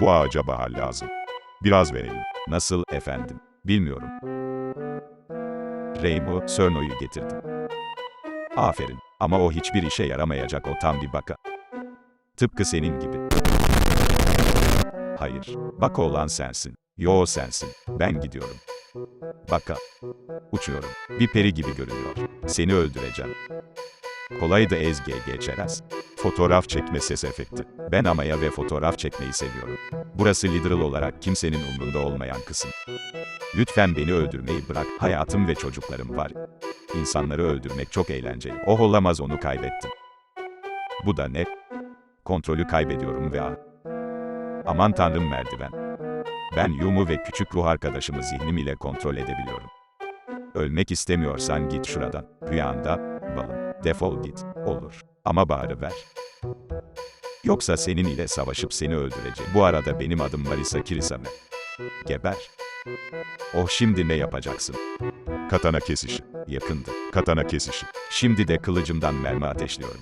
Bu ağaca bahar lazım. Biraz verelim. Nasıl efendim? Bilmiyorum. Reymo, Sörno'yu getirdim. Aferin. Ama o hiçbir işe yaramayacak o tam bir baka. Tıpkı senin gibi. Hayır. Baka olan sensin. Yo sensin. Ben gidiyorum. Baka. Uçuyorum. Bir peri gibi görünüyor. Seni öldüreceğim. Kolaydı ezge çerez. Fotoğraf çekme ses efekti. Ben amaya ve fotoğraf çekmeyi seviyorum. Burası literal olarak kimsenin umrunda olmayan kısım. Lütfen beni öldürmeyi bırak. Hayatım ve çocuklarım var. İnsanları öldürmek çok eğlenceli. Oh olamaz onu kaybettim. Bu da ne? Kontrolü kaybediyorum ve ah. Aman tanrım merdiven. Ben Yum'u ve küçük ruh arkadaşımı zihnim ile kontrol edebiliyorum. Ölmek istemiyorsan git şuradan. Rüyanda, balım. Defol git. Olur. Ama bağrı ver. Yoksa senin ile savaşıp seni öldüreceğim. Bu arada benim adım Marisa Kirisame. Geber. Oh şimdi ne yapacaksın? Katana kesişi. Yakındı. Katana kesişi. Şimdi de kılıcımdan mermi ateşliyorum.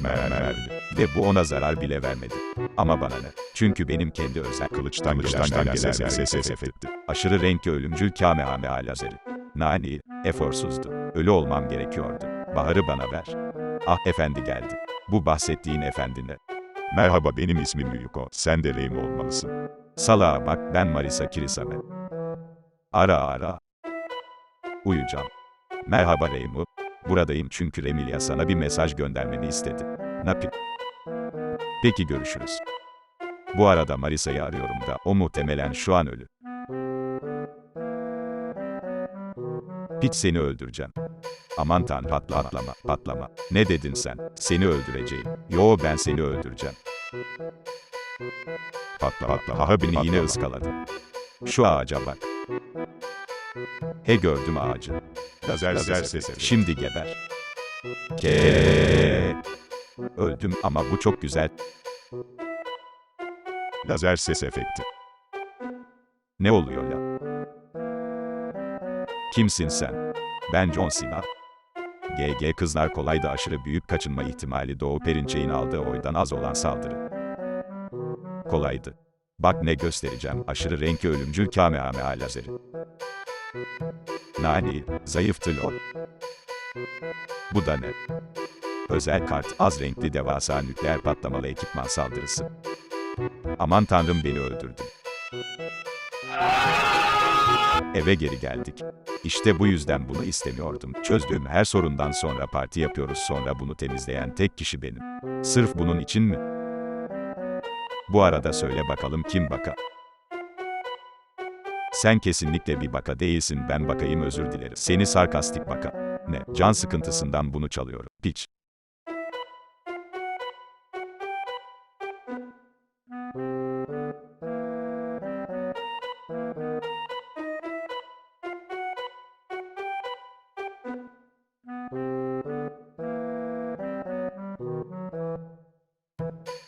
Mermerli. Ve bu ona zarar bile vermedi. Ama bana ne? Çünkü benim kendi özel Kılıçtan, Kılıçtan gelen ses, ses, efekti. aşırı renkli ölümcül Kamehameha lazeri. Nani, eforsuzdu. Ölü olmam gerekiyordu. Baharı bana ver. Ah efendi geldi. Bu bahsettiğin efendi ne? Merhaba benim ismim Yuko. Sen de Reim olmalısın. Salağa bak ben Marisa Kirisame. Ara ara. Uyuyacağım. Merhaba Reymu. Buradayım çünkü Remilia sana bir mesaj göndermemi istedi. Napi. Peki görüşürüz. Bu arada Marisa'yı arıyorum da o muhtemelen şu an ölü. Piç seni öldüreceğim. Aman tan patla patlama patlama. Ne dedin sen? Seni öldüreceğim. Yo ben seni öldüreceğim. Patla patla. Aha beni yine ıskaladı. Şu ağaca bak. He gördüm ağacı. Lazer, lazer ses efekti. Şimdi geber. Ke. Öldüm ama bu çok güzel. Lazer ses efekti. Ne oluyor ya? Kimsin sen? Ben John Cena. GG kızlar kolay da aşırı büyük kaçınma ihtimali Doğu Perinçek'in aldığı oydan az olan saldırı. Kolaydı. Bak ne göstereceğim aşırı renkli ölümcül Kamehameha lazeri. Nani, zayıftı lol. Bu da ne? Özel kart, az renkli devasa nükleer patlamalı ekipman saldırısı. Aman tanrım beni öldürdü. Eve geri geldik. İşte bu yüzden bunu istemiyordum. Çözdüğüm her sorundan sonra parti yapıyoruz sonra bunu temizleyen tek kişi benim. Sırf bunun için mi? Bu arada söyle bakalım kim baka? Sen kesinlikle bir baka değilsin ben bakayım özür dilerim. Seni sarkastik baka. Ne? Can sıkıntısından bunu çalıyorum. Piç.